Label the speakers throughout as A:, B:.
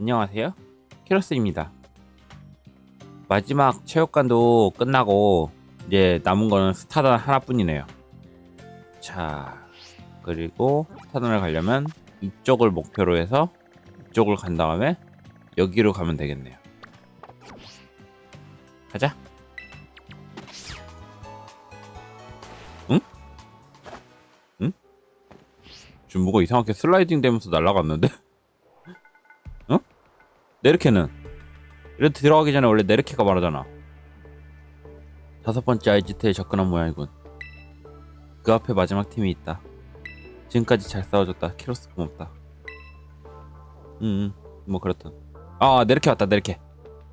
A: 안녕하세요. 키로스입니다. 마지막 체육관도 끝나고 이제 남은 거는 스타단 하나뿐이네요. 자, 그리고 스타단을 가려면 이쪽을 목표로 해서 이쪽을 간 다음에 여기로 가면 되겠네요. 가자. 응? 응? 지금 뭐가 이상하게 슬라이딩 되면서 날아갔는데? 어? 네르케는? 이렇게 들어가기 전에 원래 네르케가 말하잖아. 다섯 번째 아이지트에 접근한 모양이군. 그 앞에 마지막 팀이 있다. 지금까지 잘 싸워줬다. 키로스 고맙다. 음, 음, 뭐 그렇든. 아, 네르케 왔다. 네르케.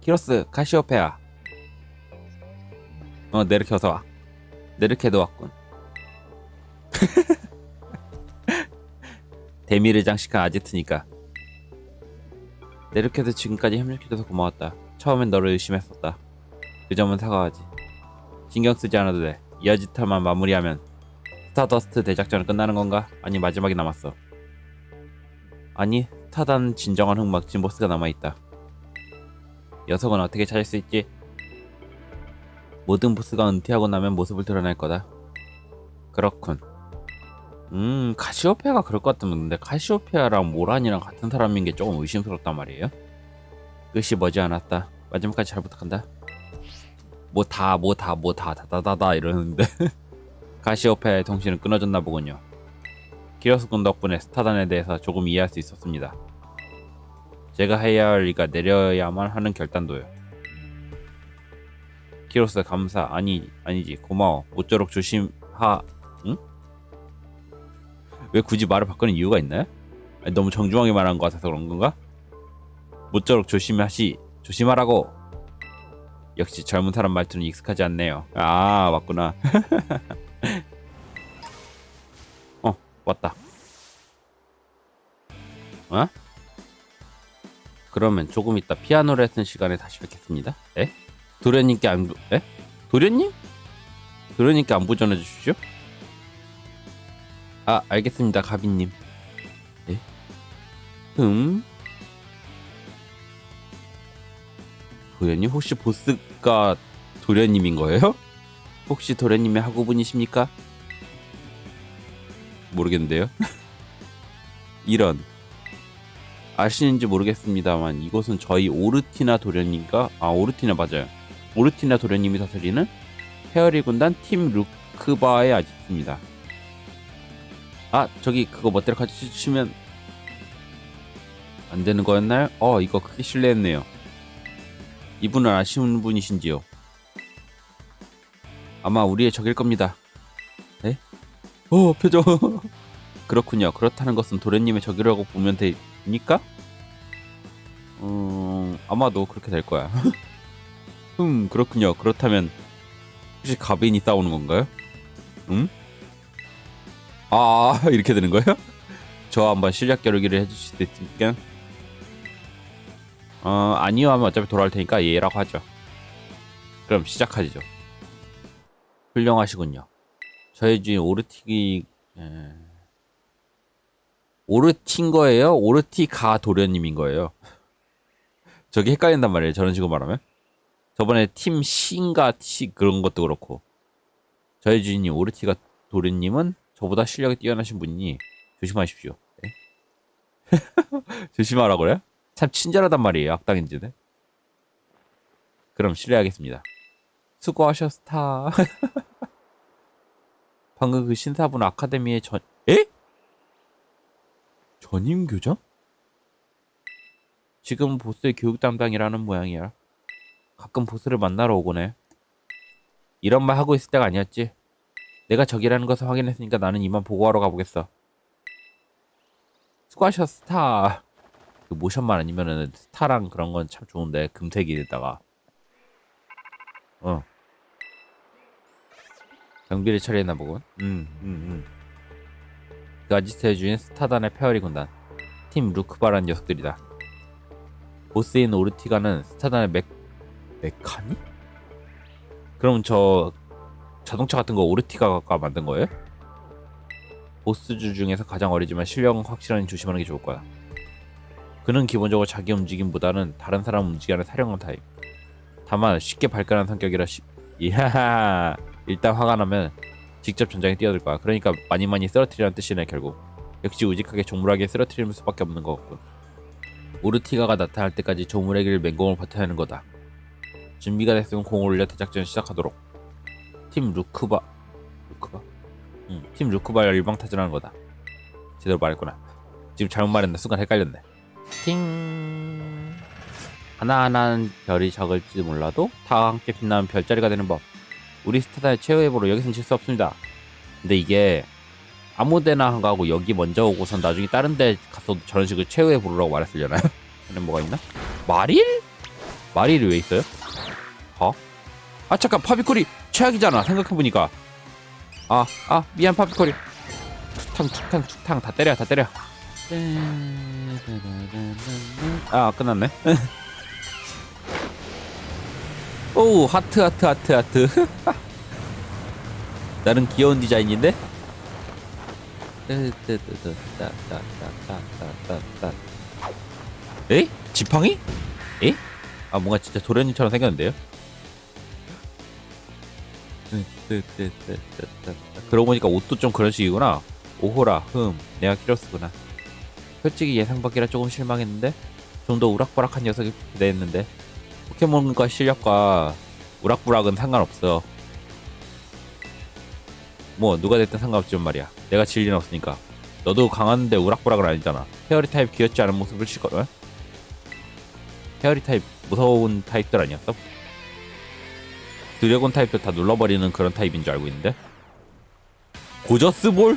A: 키로스 카시오페아. 어, 네르케 어서 와. 네르케도 왔군. 데미를 장식한 아지트니까. 네르케도 지금까지 협력해줘서 고마웠다. 처음엔 너를 의심했었다. 그 점은 사과하지. 신경 쓰지 않아도 돼. 이 아지트만 마무리하면 스타더스트 대작전은 끝나는 건가? 아니 마지막이 남았어. 아니 스타단 진정한 흑막 진보스가 남아있다. 녀석은 어떻게 찾을 수 있지? 모든 보스가 은퇴하고 나면 모습을 드러낼 거다. 그렇군. 음, 카시오페아가 그럴 것 같으면 근데 카시오페아랑 모란이랑 같은 사람인 게 조금 의심스럽단 말이에요. 끝이 머지 않았다. 마지막까지 잘 부탁한다. 뭐 다, 뭐 다, 뭐 다, 다다다다 이러는데 카시오페아의 통신은 끊어졌나 보군요. 키로스 군 덕분에 스타단에 대해서 조금 이해할 수 있었습니다. 제가 해야 할 리가 내려야만 하는 결단도요. 키로스 감사 아니 아니지 고마워 모쪼록 조심하 응? 왜 굳이 말을 바꾸는 이유가 있나요? 아니, 너무 정중하게 말한 것 같아서 그런 건가? 모쪼록 조심하시 조심하라고 역시 젊은 사람 말투는 익숙하지 않네요 아 맞구나 어 왔다 어? 그러면 조금 이따 피아노 레슨 시간에 다시 뵙겠습니다 에? 도련님께 안 에? 도련님? 도련님께 안부 전해 주시죠 아 알겠습니다 가비님 네? 음 도련님 혹시 보스가 도련님인 거예요? 혹시 도련님의 학우분이십니까? 모르겠는데요 이런 아시는지 모르겠습니다만 이곳은 저희 오르티나 도련님과 아 오르티나 맞아요 오르티나 도련님이 다스리는 페어리 군단 팀 루크바의 아지트입니다 아 저기 그거 멋대로 같이 주시면 안 되는 거였나요? 어 이거 크게 실례했네요 이분은 아쉬운 분이신지요 아마 우리의 적일 겁니다 에? 어 표정 그렇군요 그렇다는 것은 도련님의 적이라고 보면 되니까? 음 아마도 그렇게 될 거야 음 그렇군요 그렇다면 혹시 가빈이 싸우는 건가요? 음? 아 이렇게 되는 거예요? 저 한번 실력 겨루기를 해주실 수 있습니까? 어 아니요 하면 어차피 돌아올 테니까 예라고 하죠. 그럼 시작하죠. 훌륭하시군요. 저희 주인 오르티기 에... 오르틴 거예요? 오르티가 도련님인 거예요. 저기 헷갈린단 말이에요. 저런 식으로 말하면. 저번에 팀 C인가 T 그런 것도 그렇고 저희 주인이 오르티가 도련님은 저보다 실력이 뛰어나신 분이니 조심하십시오. 네? 조심하라 그래? 참 친절하단 말이에요. 악당인지는. 그럼 실례하겠습니다. 수고하셨다. 방금 그 신사분 아카데미의 전 에? 전임 교장? 지금 보스의 교육 담당이라는 모양이야. 가끔 보스를 만나러 오곤 해. 이런 말 하고 있을 때가 아니었지. 내가 적이라는 것을 확인했으니까 나는 이만 보고하러 가보겠어. 수고하셨 스타. 그 모션만 아니면은 스타랑 그런 건 참 좋은데 금색이에다가. 어. 경비를 처리했나 보군. 음, 음, 음. 그 아지트의 주인 스타단의 페어리 군단. 팀 루크바라는 녀석들이다. 보스인 오르티가는 스타단의 맥 메카니? 그럼 저 자동차 같은 거 오르티가가 만든 거예요? 보스주 중에서 가장 어리지만 실력은 확실하니 조심하는 게 좋을 거야. 그는 기본적으로 자기 움직임보다는 다른 사람 움직이는 사령관 타입. 다만 쉽게 발끈한 성격이라 시... 이하하 일단 화가 나면 직접 전장에 뛰어들 거야. 그러니까 많이 많이 쓰러뜨리라는 뜻이네 결국. 역시 우직하게 조물하게 쓰러뜨릴 수밖에 없는 것 같군. 오르티가가 나타날 때까지 조물에게를 맹공을 버텨야 하는 거다. 준비가 됐으면 공을 올려 대작전 시작하도록. 팀 루크바 루크바? 응, 팀 루크바 일방 타전하는 거다. 제대로 말했구나. 지금 잘못 말했나 순간 헷갈렸네. 팅 하나하나는 별이 작을지 몰라도 다 함께 빛나는 별자리가 되는 법. 우리 스타다의 최후의 보로 여기선 질 수 없습니다. 근데 이게 아무데나 한 거하고 여기 먼저 오고선 나중에 다른 데 가서 저런 식으로 최후의 보루라고 말했으려나요? 안에 뭐가 있나? 마릴? 마릴이 왜 있어요? 어? 아 잠깐 파비콜이 최악이잖아 생각해보니까 아아 미안 파비콜이 툭탕 툭탕 툭탕 다 때려 다 때려 아 끝났네 오 하트 하트 하트 하트 나는 귀여운 디자인인데 에? 지팡이? 에? 아 뭔가 진짜 도련님처럼 생겼는데요? 그러고 보니까 옷도 좀 그런 식이구나. 오호라 흠 내가 키로스구나. 솔직히 예상 밖이라 조금 실망했는데 좀 더 우락부락한 녀석이 기대했는데 포켓몬과 실력과 우락부락은 상관없어. 뭐 누가 됐든 상관없지만 말이야. 내가 질 리는 없으니까. 너도 강한데 우락부락은 아니잖아. 페어리 타입 귀엽지 않은 모습을 칠거든 페어리 타입 무서운 타입들 아니었어? 드래곤 타입도 다 눌러버리는 그런 타입인 줄 알고 있는데 고저스볼?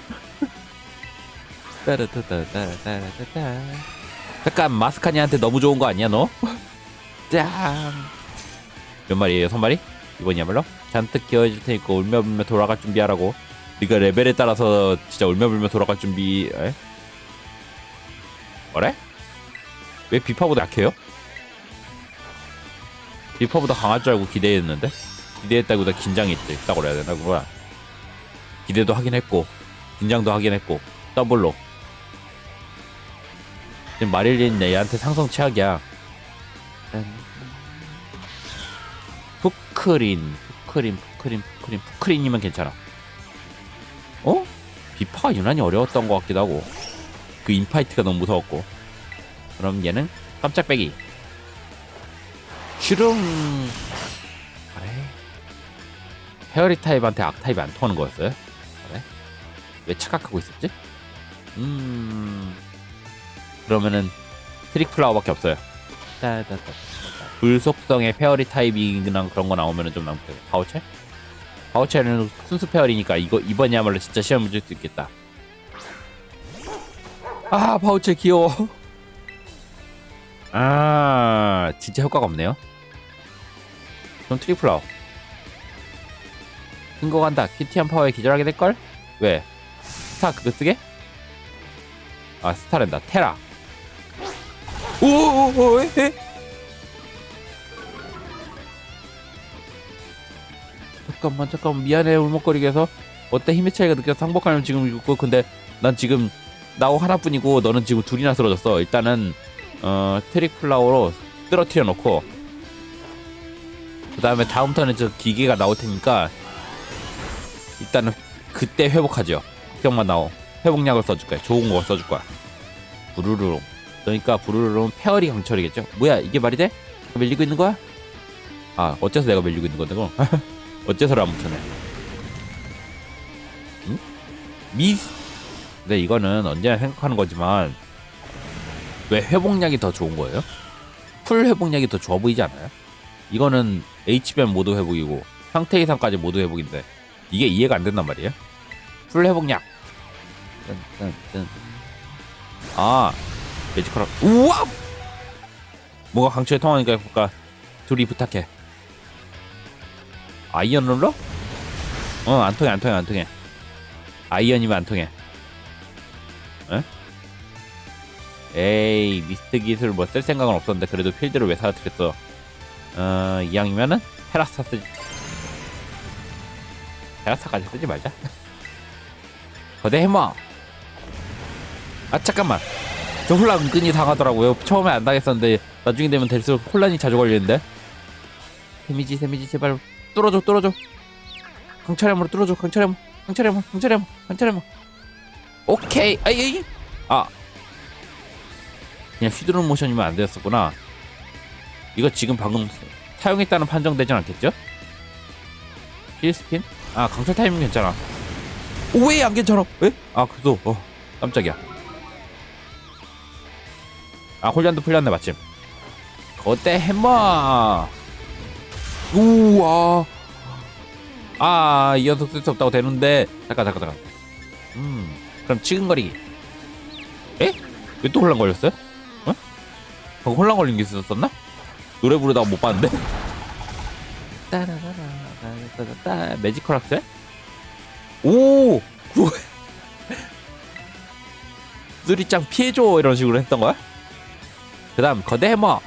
A: 따라따따따라따라따. 잠깐 마스카니한테 너무 좋은 거 아니야 너? 짱. 몇 마리예요? 여섯 마리? 이번이야말로 잔뜩 기어해줄 테니까 울며불며 돌아갈 준비하라고. 네가 레벨에 따라서 진짜 울며불며 돌아갈 준비. 에? 뭐래? 왜 비파보다 약해요? 비파보다 강할 줄 알고 기대했는데 기대했다고 나 긴장했지. 있다고 그래야 되나 그거야. 기대도 하긴 했고 긴장도 하긴 했고 더블로. 지금 마릴린 얘한테 상성 최악이야. 푸크린, 푸크린, 푸크린, 푸크린, 푸크린이면 괜찮아. 어? 비파가 유난히 어려웠던 것 같기도 하고 그 인파이트가 너무 무서웠고 그럼 얘는 깜짝 빼기 그래 헤어리 타입한테 악 타입이 안 통하는 거였어요? 그래? 왜 착각하고 있었지? 음 그러면은 트릭 플라워밖에 없어요. 불속성의 페어리 타입이나 그런 거 나오면은 좀 남고 파워체? 파워체는 순수 페어리니까 이거 이번이야말로 진짜 시험을 줄수 있겠다. 아 파워체 귀여워. 아 진짜 효과가 없네요. 그럼 트릭 플라워. 큰거 간다. 큐티한 파워에 기절하게 될걸? 왜? 스타 그거 쓰게? 아 스타랜다. 테라. 오오오 에? 잠깐만 잠깐만 미안해 울먹거리게 해서 어때 힘의 차이가 느껴서 상복하면 지금 있고 근데 난 지금 나하고 하나뿐이고 너는 지금 둘이나 쓰러졌어 일단은 어 트릭 플라워로 쓰러뜨려 놓고 그 다음에 다음 턴에 저 기계가 나올 테니까 일단은 그때 회복하죠 걱정만 나오 회복약을 써줄 거야 좋은 거 써줄 거야 부르르롱 그러니까 부르르롱 페어리 강철이겠죠 뭐야 이게 말이 돼? 밀리고 있는 거야? 아 어째서 내가 밀리고 있는 건데 어째서를 안 붙여내 응? 미스 근데 이거는 언제나 생각하는 거지만 왜 회복약이 더 좋은 거예요? 풀 회복약이 더 좋아 보이지 않아요? 이거는 HBM 모두 회복이고 상태 이상까지 모두 회복인데 이게 이해가 안 된단 말이에요? 풀 회복약. 아 매지컬 우와! 뭐가 강철에 통하니까 볼까 둘이 부탁해. 아이언 롤러? 어 안 통해 안 통해 안 통해. 아이언이면 안 통해. 에? 에이 미스트 기술 뭐 쓸 생각은 없었는데 그래도 필드를 왜 사라뜨렸어? 어 이왕이면은 테라스타 쓰 지 테라스타까지 쓰지 말자 거대 해머 아 잠깐만 저 혼란 은근히 당하더라고요. 처음에 안 당했었는데 나중에 되면 될수록 혼란이 자주 걸리는데. 데미지 데미지 제발 뚫어줘 뚫어줘. 강철함으로 뚫어줘 강철함 강철함 강철함 강철함. 오케이 아이 아 그냥 휘두르는 모션이면 안 되었었구나. 이거 지금 방금 사용했다는 판정되진 않겠죠? 힐스핀? 아 강철 타이밍 괜찮아. 왜안 괜찮아? 왜? 아 그래도 어 깜짝이야. 아 홀란도 풀렸네 마침. 거대 해머. 우와. 아, 이 연속 쓸수 없다고 되는데 잠깐 잠깐 잠깐. 음, 그럼 치근거리기. 에? 왜 또 혼란 걸렸어요? 어? 방금 혼란 걸린 게 있었었나? 노래 부르다가 못 봤는데. 따라라라 라라라라 매지컬 학생? 오, 구- 쓰리짱 피해줘 이런 식으로 했던 거야? 그 다음 거대 해머.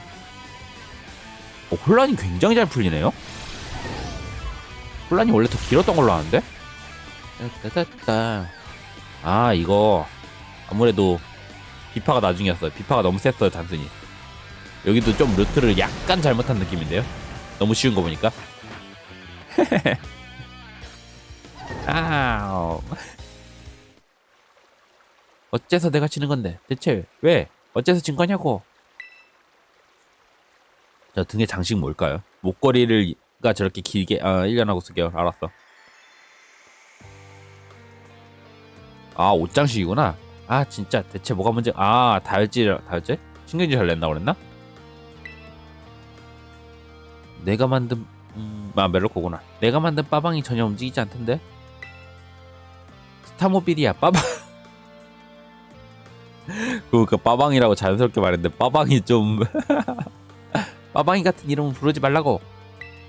A: 어, 혼란이 굉장히 잘 풀리네요. 혼란이 원래 더 길었던 걸로 아는데? 따따따따. 아 이거 아무래도 비파가 나중이었어요. 비파가 너무 셌어요 단순히. 여기도 좀 루트를 약간 잘못한 느낌인데요. 너무 쉬운 거 보니까. 아우. 어째서 내가 치는 건데? 대체 왜? 어째서 진 거냐고? 저 등에 장식 뭘까요? 목걸이를가 저렇게 길게 아 1년하고 쓰게요 알았어 아 옷장식이구나 아 진짜 대체 뭐가 문제 아 다혈질 다혈질? 신경질 잘 냈나 그랬나? 내가 만든 음, 아 멜로코구나 내가 만든 빠방이 전혀 움직이지 않던데 스타모빌이야 빠방 그러니까 빠방이라고 자연스럽게 말했는데 빠방이 좀 빠방이 같은 이름은 부르지 말라고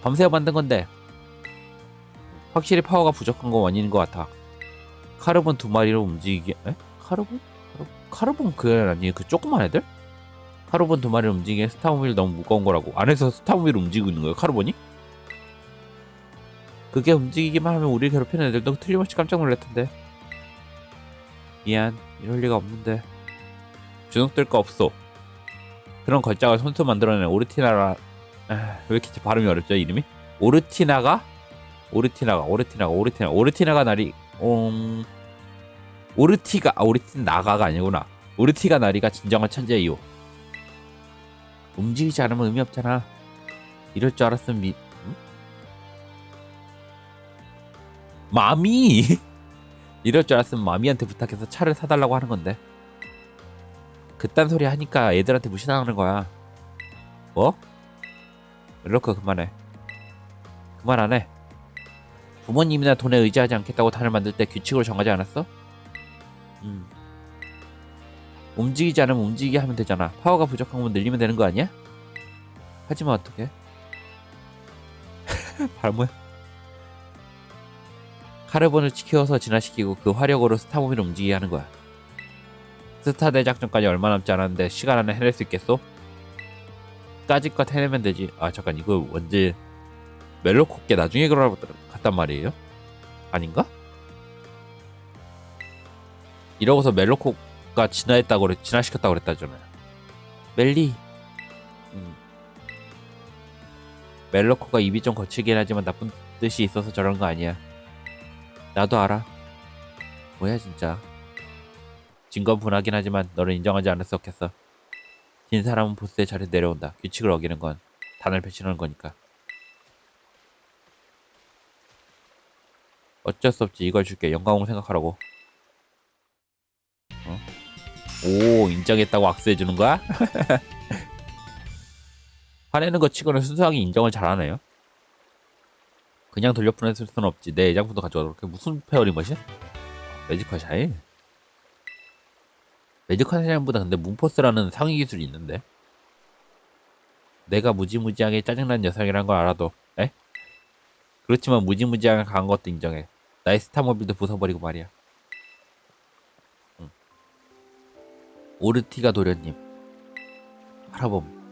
A: 밤새워 만든 건데 확실히 파워가 부족한 건 원인인 것 같아 카르본 두 마리로 움직이게 에? 카르본? 카르- 카르본 그 아니 그 조그만 애들? 카르본 두 마리를 움직이게 스타모빌 너무 무거운 거라고 안에서 스타모빌을 움직이고 있는 거예요 카르본이? 그게 움직이기만 하면 우리 괴롭히는 애들도 틀림없이 깜짝 놀랄 텐데. 미안 이럴 리가 없는데. 주눅들 거 없어. 그런 걸작을 손수 만들어낸 오르티나라 아, 왜 이렇게 발음이 어렵죠 이름이? 오르티나가? 오르티나가 오르티나가 오르티나 오르티나가 나리 음 오르티가 아 오르티나가가 아니구나. 오르티가 나리가 진정한 천재 이유 움직이지 않으면 의미 없잖아. 이럴 줄 알았으면 미 마미 이럴 줄 알았으면 마미한테 부탁해서 차를 사달라고 하는 건데 그딴 소리 하니까 애들한테 무시당하는 거야. 뭐? 이렇게 그만해. 그만 안 해. 부모님이나 돈에 의지하지 않겠다고 단을 만들 때 규칙으로 정하지 않았어? 음. 움직이지 않으면 움직이게 하면 되잖아. 파워가 부족한 건 늘리면 되는 거 아니야? 하지만 어떡해? 발모야. 카르본을 지켜서 진화시키고 그 화력으로 스타모비를 움직이게 하는 거야. 스타 대작전까지 얼마 남지 않았는데 시간 안에 해낼 수 있겠소? 까짓것 해내면 되지. 아 잠깐 이거 언제 멜로코께 나중에 그러고 갔단 말이에요? 아닌가? 이러고서 멜로코가 진화했다고 그래 진화시켰다고 그랬다잖아요. 멜리. 음. 멜로코가 입이 좀 거칠긴 하지만 나쁜 뜻이 있어서 저런 거 아니야. 나도 알아. 뭐야 진짜. 진건 분하긴 하지만 너를 인정하지 없겠어. 진 사람은 보스의 자리에 내려온다. 규칙을 어기는 건 단을 배신하는 거니까. 어쩔 수 없지. 이걸 줄게. 영광으로 생각하라고. 어? 오, 인정했다고 악수해 주는 거야? 화내는 거 치고는 순수하게 인정을 잘하네요. 그냥 돌려 보냈을 수는 없지. 내 애장품도 가져와. 그렇게 무슨 페어링 멋이? 매지컬 샤일? 매직한 사람보다 근데 문포스라는 상위 기술이 있는데 내가 무지무지하게 짜증난 녀석이란 걸 알아도 에? 그렇지만 무지무지하게 강한 것도 인정해 나의 스타모빌도 부숴버리고 말이야 응. 오르티가 도련님 할아범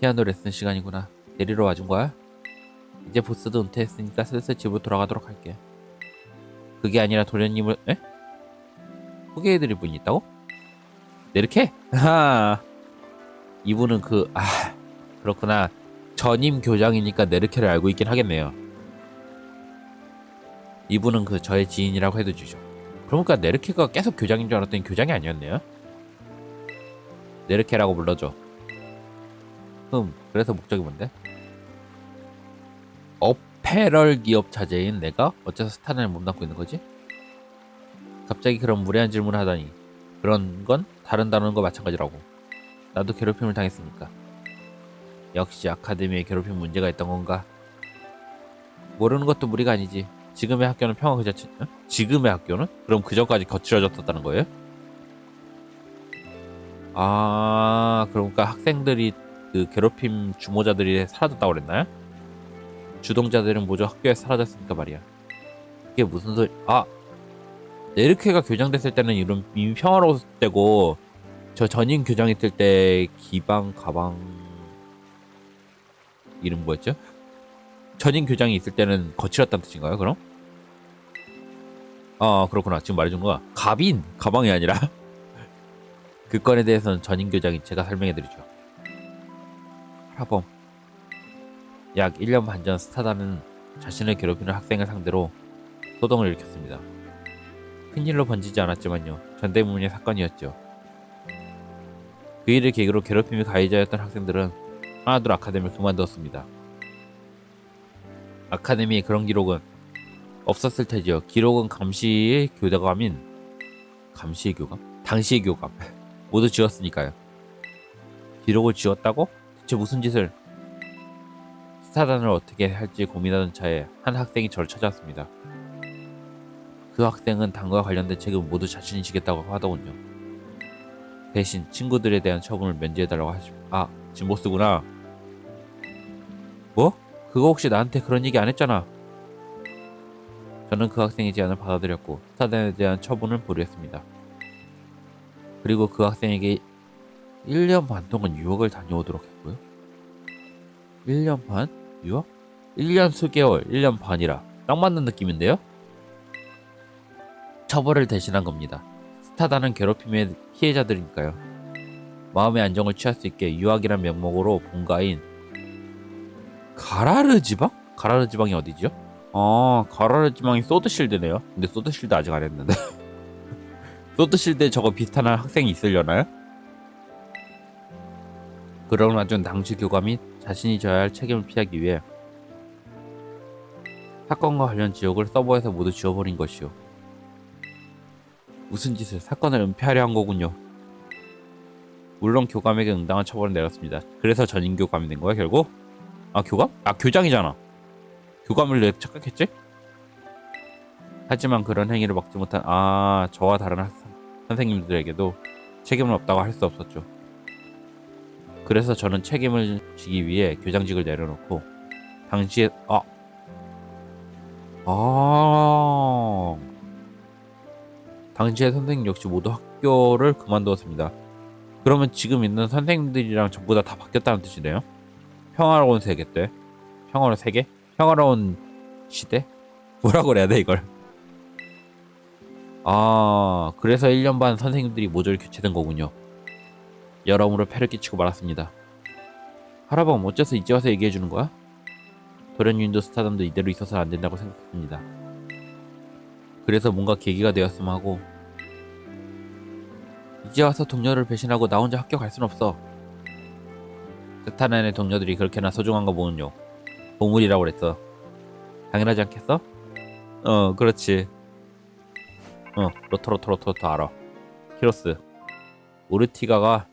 A: 피아노 레슨 시간이구나 데리러 와준 거야? 이제 보스도 은퇴했으니까 슬슬 집으로 돌아가도록 할게 그게 아니라 도련님을 에? 소개해드릴 분이 있다고? 네르케? 하 이분은 그 아 그렇구나 전임 교장이니까 네르케를 알고 있긴 하겠네요. 이분은 그 저의 지인이라고 해도 주죠. 그러니까 네르케가 계속 교장인 줄 알았더니 교장이 아니었네요. 네르케라고 불러줘. 흠, 그래서 목적이 뭔데? 어페럴 기업 자재인 내가 어째서 스타단을 몸담고 있는 거지? 갑자기 그런 무례한 질문을 하다니 그런 건 다른 단어과 마찬가지라고 나도 괴롭힘을 당했으니까 역시 아카데미에 괴롭힘 문제가 있던 건가 모르는 것도 무리가 아니지 지금의 학교는 평화 그 자체 어? 지금의 학교는? 그럼 그 전까지 거칠어졌었다는 거예요? 아 그러니까 학생들이 그 괴롭힘 주모자들이 사라졌다고 그랬나요? 주동자들은 모두 학교에 사라졌으니까 말이야 이게 무슨 소리 아 네르케가 교장 됐을 때는 이런 이미 평화로웠을 때고 저 전임 교장 있을 때 기방 가방 이름 뭐였죠? 전임 교장이 있을 때는 거칠었다는 뜻인가요? 그럼? 아 그렇구나 지금 말해준 거가 가빈 가방이 아니라 그 건에 대해서는 전임 교장이 제가 설명해드리죠. 하범 약 1년 반 전 스타다는 자신을 괴롭히는 학생을 상대로 소동을 일으켰습니다. 큰일로 번지지 않았지만요. 전대문의 사건이었죠. 그 일을 계기로 괴롭힘이 가해자였던 학생들은 하나둘 아카데미를 그만두었습니다. 아카데미에 그런 기록은 없었을 테지요. 기록은 감시의 교감인 감시의 교감? 당시의 교감 모두 지웠으니까요. 기록을 지웠다고? 대체 무슨 짓을? 스타단을 어떻게 할지 고민하던 차에 한 학생이 저를 찾아왔습니다. 그 학생은 당과 관련된 책임을 모두 자신이 지겠다고 하더군요. 대신 친구들에 대한 처분을 면제해달라고 하시. 아 진보스구나. 뭐? 그거 혹시 나한테 그런 얘기 안 했잖아. 저는 그 학생의 제안을 받아들였고 스타단에 대한 처분을 보류했습니다. 그리고 그 학생에게 1년 반 동안 유학을 다녀오도록 했고요. 1년 반? 유학? 1년 수개월, 1년 반이라 딱 맞는 느낌인데요? 처벌을 대신한 겁니다. 스타단은 괴롭힘의 피해자들이니까요. 마음의 안정을 취할 수 있게 유학이란 명목으로 본가인 가라르 지방? 가라르 지방이 어디죠? 아 가라르 지방이 소드실드네요. 근데 소드실드 아직 안 했는데. 소드실드에 저거 비슷한 학생이 있으려나요? 그런 와중 당시 교감이 자신이 져야 할 책임을 피하기 위해 사건과 관련 지역을 서버에서 모두 지워버린 것이요. 무슨 짓을 사건을 은폐하려 한 거군요. 물론 교감에게 응당한 처벌을 내렸습니다. 그래서 전임 교감이 된 거야 결국? 아 교감? 아 교장이잖아. 교감을 내 착각했지? 하지만 그런 행위를 막지 못한 아 저와 다른 학, 선생님들에게도 책임은 없다고 할 수 없었죠. 그래서 저는 책임을 지기 위해 교장직을 내려놓고 당시에 아 아. 당시에 선생님 역시 모두 학교를 그만두었습니다. 그러면 지금 있는 선생님들이랑 전부 다 다 바뀌었다는 뜻이네요. 평화로운 세계 때 평화로운 세계? 평화로운 시대? 뭐라고 그래야 돼 이걸? 아 그래서 1년 반 선생님들이 모조리 교체된 거군요. 여러모로 패를 끼치고 말았습니다. 하라범 어째서 이제 와서 얘기해 주는 거야? 도련님도 스타덤도 이대로 있어서 안 된다고 생각했습니다. 그래서 뭔가 계기가 되었으면 하고 이제 와서 동료를 배신하고 나 혼자 학교 갈 순 없어. 스타난의 동료들이 그렇게나 소중한 거 보는요. 보물이라고 그랬어. 당연하지 않겠어? 어, 그렇지. 어, 로토 로토 로토 로토 알아. 키로스. 오르티가가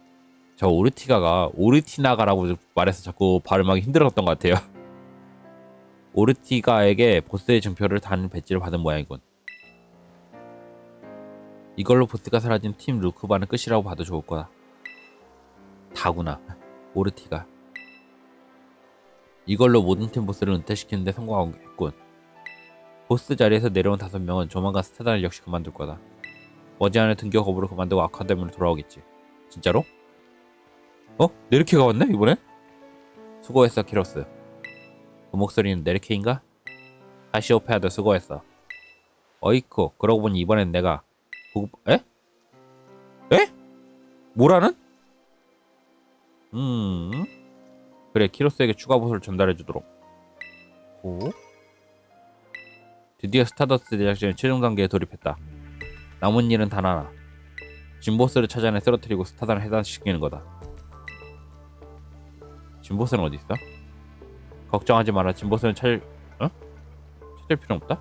A: 저 오르티가가 오르티나가라고 말해서 자꾸 발음하기 힘들었던 것 같아요. 오르티가에게 보스의 증표를 단 배지를 받은 모양이군. 이걸로 보스가 사라진 팀 루크바는 끝이라고 봐도 좋을 거다. 다구나. 오르티가. 이걸로 모든 팀 보스를 은퇴시키는데 성공했군. 보스 자리에서 내려온 다섯 명은 조만간 스타단을 역시 그만둘 거다. 머지않아 등교 거부를 그만두고 아카데미로 돌아오겠지. 진짜로? 어? 네르케가 왔네 이번에? 수고했어 키로스. 그 목소리는 네르케인가? 카시오페아도 수고했어. 어이쿠 그러고 보니 이번엔 내가 보급 에? 에? 뭐라는? 음. 그래 키로스에게 추가 보수를 전달해 주도록. 오. 드디어 스타더스트 제작진이 최종 단계에 돌입했다. 남은 일은 단 하나. 진보스를 찾아내 쓰러뜨리고 스타단을 해단시키는 거다. 진보스는 어디 있어? 걱정하지 마라. 진보스는 찾을 어? 찾을 필요 없다.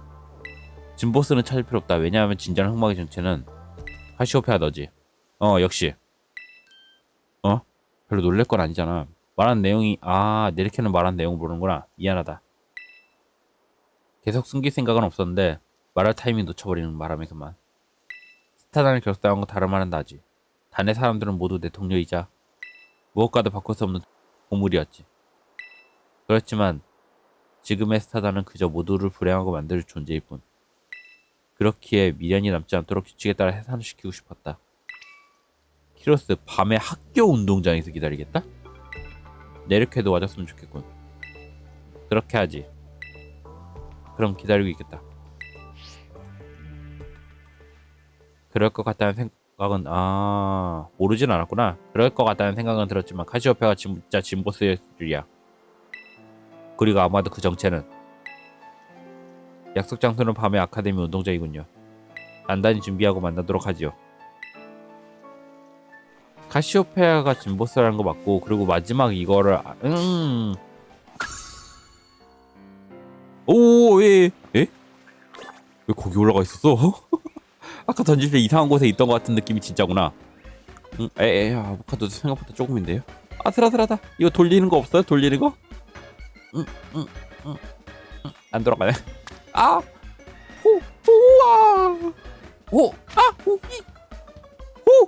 A: 진보스는 찾을 필요 없다. 왜냐하면 진정한 흑막의 정체는 카시오페아 너지. 어 역시. 어? 별로 놀랄 건 아니잖아. 말한 내용이 아 네르케는 말한 내용을 모르는구나. 미안하다. 계속 숨길 생각은 없었는데 말할 타이밍 놓쳐버리는 바람에 그만. 스타단을 결석당한 건 다름 아는 나지. 단의 사람들은 모두 내 동료이자 무엇과도 바꿀 수 없는 보물이었지. 그렇지만 지금의 스타단은 그저 모두를 불행하고 만들 존재일 뿐. 그렇기에 미련이 남지 않도록 규칙에 따라 해산을 시키고 싶었다. 키로스 밤에 학교 운동장에서 기다리겠다? 내륙해도 와줬으면 좋겠군. 그렇게 하지. 그럼 기다리고 있겠다. 그럴 것 같다는 생 각은 아 모르진 않았구나. 그럴 것 같다는 생각은 들었지만 카시오페가 진짜 진보스일 줄이야. 그리고 아마도 그 정체는 약속 장소는 밤의 아카데미 운동장이군요. 단단히 준비하고 만나도록 하지요. 카시오페아가 진보스라는 거 맞고 그리고 마지막 이거를 아- 음. 오, 예, 예? 왜 거기 올라가 있었어? 아까 던질 때 이상한 곳에 있던 것 같은 느낌이 진짜구나. 음, 에, 에, 아보카도 생각보다 조금인데요. 아슬아슬하다. 이거 돌리는 거 없어요? 돌리는 거? 음, 음, 음, 음. 안 돌아가네. 아, 호, 호아, 호, 아, 호, 이, 호.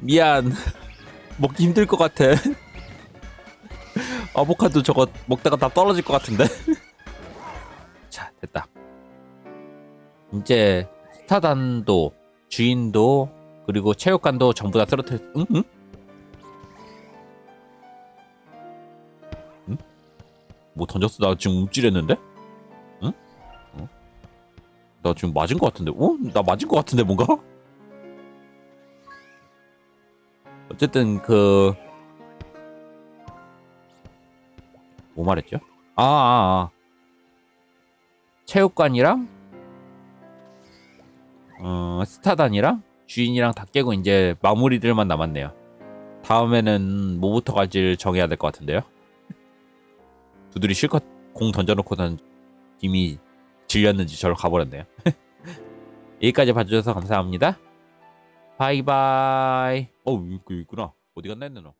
A: 미안. 먹기 힘들 것 같아. 아보카도 저거 먹다가 다 떨어질 것 같은데. 자, 됐다. 이제 스타단도 주인도 그리고 체육관도 전부 다 쓰러뜨. 응? 응? 응? 뭐 던졌어? 나 지금 움찔했는데? 응? 어? 나 지금 맞은 것 같은데? 어? 나 맞은 것 같은데 뭔가? 어쨌든 그. 뭐 말했죠? 아, 아, 아. 체육관이랑 어, 스타단이랑 주인이랑 다 깨고 이제 마무리들만 남았네요. 다음에는 뭐부터 갈지를 정해야 될 것 같은데요. 두들이 실컷 공 던져놓고는 이미 질렸는지 저를 가버렸네요. 여기까지 봐주셔서 감사합니다. 바이바이. 어, 여기 있구나. 어디 갔나 했네 너.